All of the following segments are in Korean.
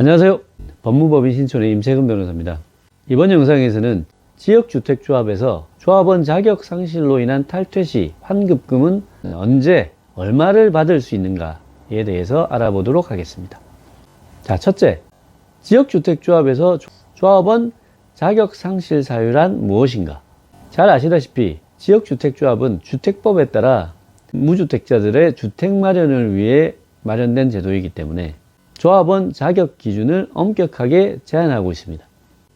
안녕하세요. 법무법인 신촌의 임세근 변호사입니다. 이번 영상에서는 지역주택조합에서 조합원 자격 상실로 인한 탈퇴 시 환급금은 언제 얼마를 받을 수 있는가에 대해서 알아보도록 하겠습니다. 자, 첫째. 지역주택조합에서 조- 조합원 자격 상실 사유란 무엇인가? 잘 아시다시피 지역주택조합은 주택법에 따라 무주택자들의 주택 마련을 위해 마련된 제도이기 때문에 조합원 자격 기준을 엄격하게 제한하고 있습니다.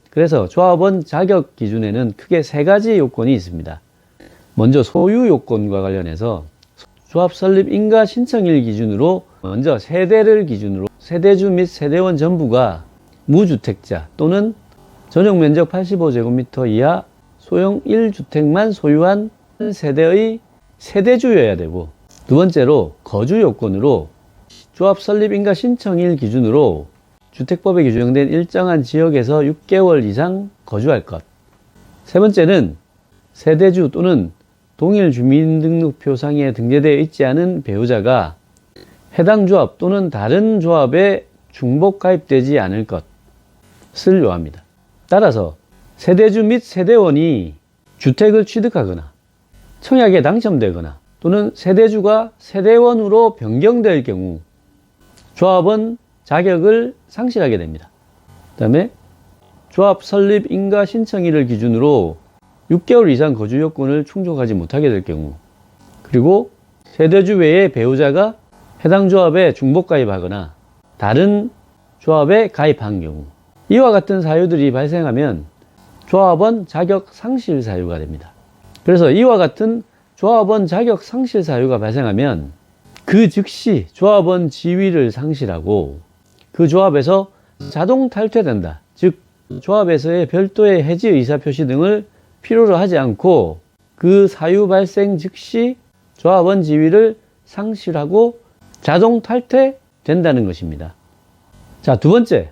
그래서 조합원 자격 기준에는 크게 세 가지 요건이 있습니다. 먼저 소유 요건과 관련해서 조합 설립 인가 신청일 기준으로 먼저 세대를 기준으로 세대주 및 세대원 전부가 무주택자 또는 전용 면적 85제곱미터 이하 소형 1주택만 소유한 세대의 세대주여야 되고 두 번째로 거주 요건으로 조합 설립 인가 신청일 기준으로 주택법에 규정된 일정한 지역에서 6개월 이상 거주할 것. 세 번째는 세대주 또는 동일 주민등록표상에 등재되어 있지 않은 배우자가 해당 조합 또는 다른 조합에 중복 가입되지 않을 것을 요합니다. 따라서 세대주 및 세대원이 주택을 취득하거나 청약에 당첨되거나 또는 세대주가 세대원으로 변경될 경우 조합원 자격을 상실하게 됩니다. 그 다음에 조합 설립 인가 신청일을 기준으로 6개월 이상 거주 요건을 충족하지 못하게 될 경우 그리고 세대주 외에 배우자가 해당 조합에 중복 가입하거나 다른 조합에 가입한 경우 이와 같은 사유들이 발생하면 조합원 자격 상실 사유가 됩니다. 그래서 이와 같은 조합원 자격 상실 사유가 발생하면 그 즉시 조합원 지위를 상실하고 그 조합에서 자동 탈퇴된다. 즉 조합에서의 별도의 해지 의사 표시 등을 필요로 하지 않고 그 사유 발생 즉시 조합원 지위를 상실하고 자동 탈퇴된다는 것입니다. 자, 두 번째.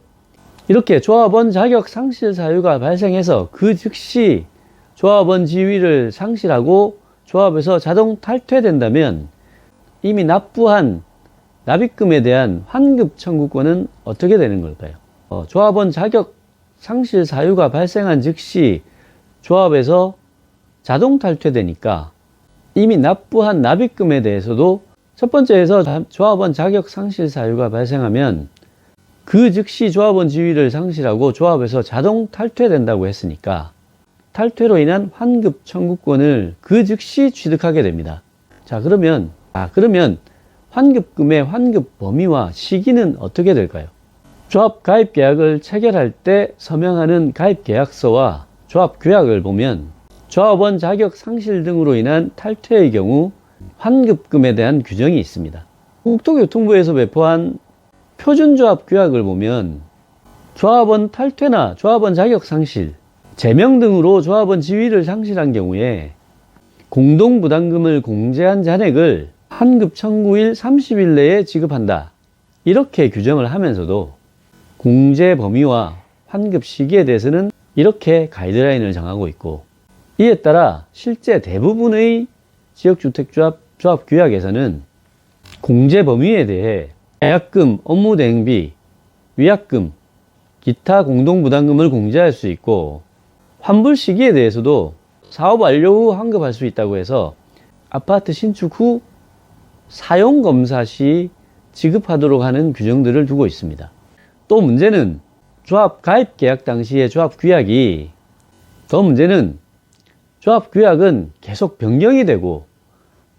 이렇게 조합원 자격 상실 사유가 발생해서 그 즉시 조합원 지위를 상실하고 조합에서 자동 탈퇴된다면 이미 납부한 납입금에 대한 환급 청구권은 어떻게 되는 걸까요? 어, 조합원 자격 상실 사유가 발생한 즉시 조합에서 자동 탈퇴되니까 이미 납부한 납입금에 대해서도 첫 번째에서 자- 조합원 자격 상실 사유가 발생하면 그 즉시 조합원 지위를 상실하고 조합에서 자동 탈퇴된다고 했으니까 탈퇴로 인한 환급 청구권을 그 즉시 취득하게 됩니다. 자, 그러면, 아, 그러면 환급금의 환급 범위와 시기는 어떻게 될까요? 조합 가입 계약을 체결할 때 서명하는 가입 계약서와 조합 규약을 보면 조합원 자격 상실 등으로 인한 탈퇴의 경우 환급금에 대한 규정이 있습니다. 국토교통부에서 배포한 표준조합 규약을 보면 조합원 탈퇴나 조합원 자격 상실, 제명 등으로 조합원 지위를 상실한 경우에 공동부담금을 공제한 잔액을 환급 청구일 30일 내에 지급한다. 이렇게 규정을 하면서도 공제 범위와 환급 시기에 대해서는 이렇게 가이드라인을 정하고 있고 이에 따라 실제 대부분의 지역주택조합 조합 규약에서는 공제 범위에 대해 계약금, 업무 대행비, 위약금, 기타 공동부담금을 공제할 수 있고 환불 시기에 대해서도 사업 완료 후 환급할 수 있다고 해서 아파트 신축 후 사용 검사 시 지급하도록 하는 규정들을 두고 있습니다. 또 문제는 조합 가입 계약 당시의 조합 규약이 더 문제는 조합 규약은 계속 변경이 되고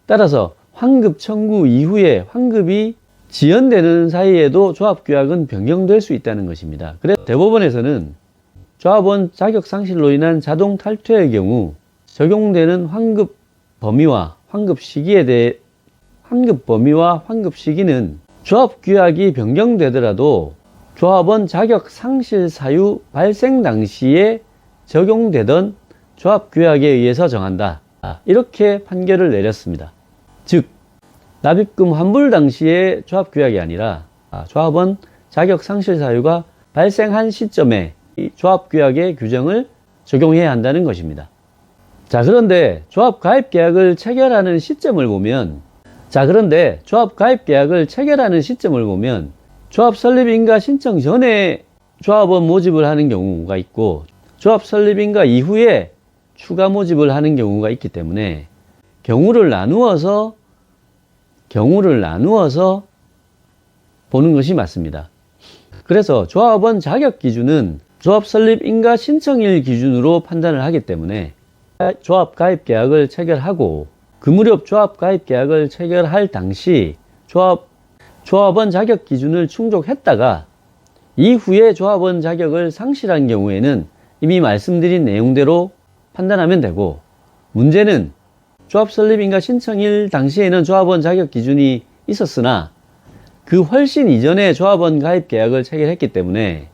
따라서 환급 청구 이후에 환급이 지연되는 사이에도 조합 규약은 변경될 수 있다는 것입니다. 그래서 대법원에서는 조합원 자격 상실로 인한 자동 탈퇴의 경우 적용되는 환급 범위와 환급 시기에 대해 환급 범위와 환급 시기는 조합 규약이 변경되더라도 조합원 자격 상실 사유 발생 당시에 적용되던 조합 규약에 의해서 정한다. 이렇게 판결을 내렸습니다. 즉, 납입금 환불 당시의 조합 규약이 아니라 아, 조합원 자격 상실 사유가 발생한 시점에 이 조합 규약의 규정을 적용해야 한다는 것입니다. 자, 그런데 조합 가입 계약을 체결하는 시점을 보면 자, 그런데 조합 가입 계약을 체결하는 시점을 보면 조합 설립인가 신청 전에 조합원 모집을 하는 경우가 있고 조합 설립인가 이후에 추가 모집을 하는 경우가 있기 때문에 경우를 나누어서 경우를 나누어서 보는 것이 맞습니다. 그래서 조합원 자격 기준은 조합 설립 인가 신청일 기준으로 판단을 하기 때문에 조합 가입 계약을 체결하고 그 무렵 조합 가입 계약을 체결할 당시 조합 조합원 자격 기준을 충족했다가 이후에 조합원 자격을 상실한 경우에는 이미 말씀드린 내용대로 판단하면 되고 문제는 조합 설립인가 신청일 당시에는 조합원 자격 기준이 있었으나 그 훨씬 이전에 조합원 가입 계약을 체결했기 때문에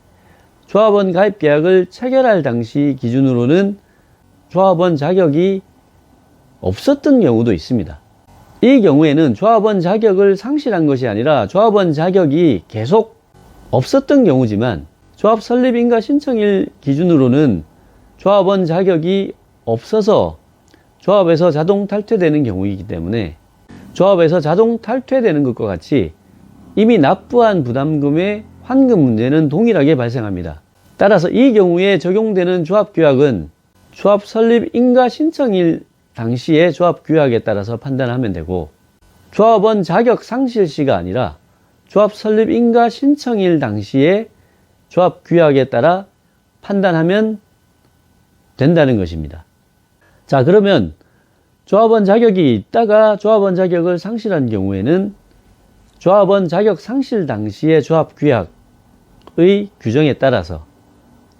조합원 가입 계약을 체결할 당시 기준으로는 조합원 자격이 없었던 경우도 있습니다. 이 경우에는 조합원 자격을 상실한 것이 아니라 조합원 자격이 계속 없었던 경우지만 조합 설립인가 신청일 기준으로는 조합원 자격이 없어서 조합에서 자동 탈퇴되는 경우이기 때문에 조합에서 자동 탈퇴되는 것과 같이 이미 납부한 부담금의 환급 문제는 동일하게 발생합니다. 따라서 이 경우에 적용되는 조합 규약은 조합 설립 인가 신청일 당시의 조합 규약에 따라서 판단하면 되고 조합원 자격 상실 시가 아니라 조합 설립 인가 신청일 당시의 조합 규약에 따라 판단하면 된다는 것입니다. 자, 그러면 조합원 자격이 있다가 조합원 자격을 상실한 경우에는 조합원 자격 상실 당시의 조합 규약의 규정에 따라서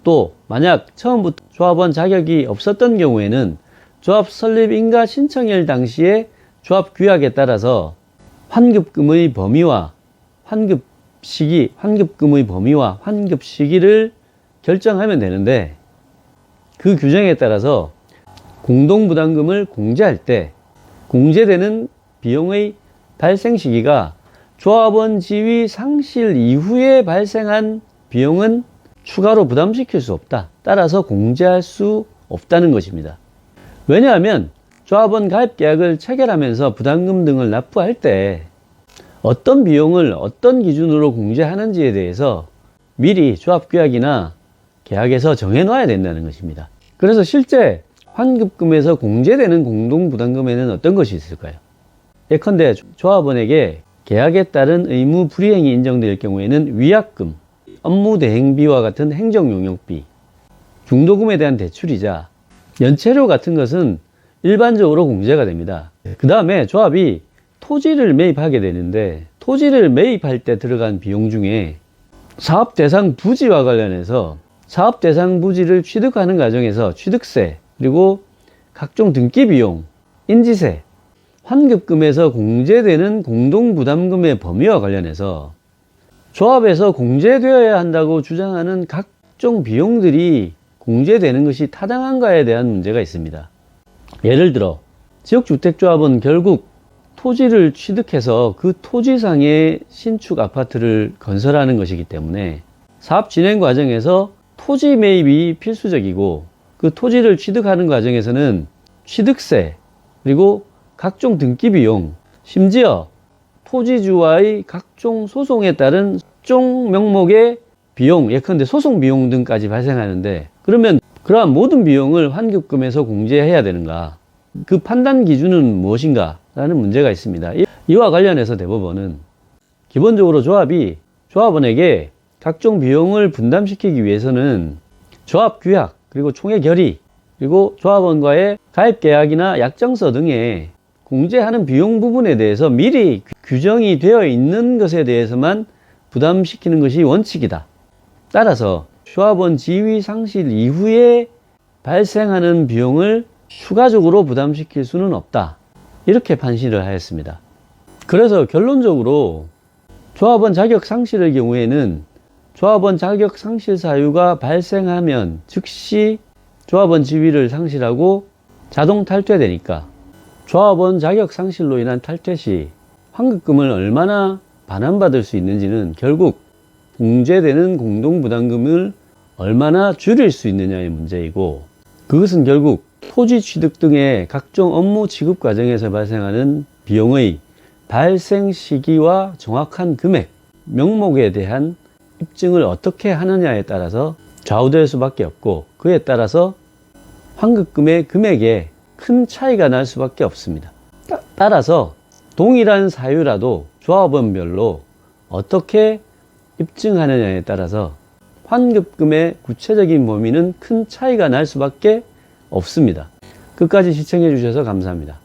또 만약 처음부터 조합원 자격이 없었던 경우에는 조합 설립 인가 신청일 당시의 조합 규약에 따라서 환급금의 범위와 환급 시기, 환급금의 범위와 환급 시기를 결정하면 되는데 그 규정에 따라서 공동부담금을 공제할 때 공제되는 비용의 발생 시기가 조합원 지위 상실 이후에 발생한 비용은 추가로 부담시킬 수 없다. 따라서 공제할 수 없다는 것입니다. 왜냐하면 조합원 가입 계약을 체결하면서 부담금 등을 납부할 때 어떤 비용을 어떤 기준으로 공제하는지에 대해서 미리 조합규약이나 계약에서 정해놔야 된다는 것입니다. 그래서 실제 환급금에서 공제되는 공동부담금에는 어떤 것이 있을까요? 예컨대 조합원에게 계약에 따른 의무 불이행이 인정될 경우에는 위약금, 업무 대행비와 같은 행정 용역비, 중도금에 대한 대출이자 연체료 같은 것은 일반적으로 공제가 됩니다. 그 다음에 조합이 토지를 매입하게 되는데 토지를 매입할 때 들어간 비용 중에 사업 대상 부지와 관련해서 사업 대상 부지를 취득하는 과정에서 취득세 그리고 각종 등기 비용, 인지세, 환급금에서 공제되는 공동부담금의 범위와 관련해서 조합에서 공제되어야 한다고 주장하는 각종 비용들이 공제되는 것이 타당한가에 대한 문제가 있습니다. 예를 들어 지역주택조합은 결국 토지를 취득해서 그 토지상에 신축 아파트를 건설하는 것이기 때문에 사업 진행 과정에서 토지 매입이 필수적이고 그 토지를 취득하는 과정에서는 취득세 그리고 각종 등기 비용 심지어 토지주와의 각종 소송에 따른 각종 명목의 비용 예컨대 소송 비용 등까지 발생하는데 그러면 그러한 모든 비용을 환급금에서 공제해야 되는가 그 판단 기준은 무엇인가 라는 문제가 있습니다. 이와 관련해서 대법원은 기본적으로 조합이 조합원에게 각종 비용을 분담시키기 위해서는 조합 규약 그리고 총회 결의 그리고 조합원과의 가입 계약이나 약정서 등에 공제하는 비용 부분에 대해서 미리 규정이 되어 있는 것에 대해서만 부담시키는 것이 원칙이다. 따라서 조합원 지위 상실 이후에 발생하는 비용을 추가적으로 부담시킬 수는 없다. 이렇게 판시를 하였습니다. 그래서 결론적으로 조합원 자격 상실의 경우에는 조합원 자격 상실 사유가 발생하면 즉시 조합원 지위를 상실하고 자동 탈퇴되니까 조합원 자격 상실로 인한 탈퇴 시 환급금을 얼마나 반환받을 수 있는지는 결국 공제되는 공동부담금을 얼마나 줄일 수 있느냐의 문제이고 그것은 결국 토지 취득 등의 각종 업무 지급 과정에서 발생하는 비용의 발생 시기와 정확한 금액 명목에 대한 입증을 어떻게 하느냐에 따라서 좌우될 수밖에 없고 그에 따라서 환급금의 금액에 큰 차이가 날 수밖에 없습니다. 따- 따라서 동일한 사유라도 조합원별로 어떻게 입증하느냐에 따라서 환급금의 구체적인 범위는 큰 차이가 날 수밖에 없습니다. 끝까지 시청해 주셔서 감사합니다.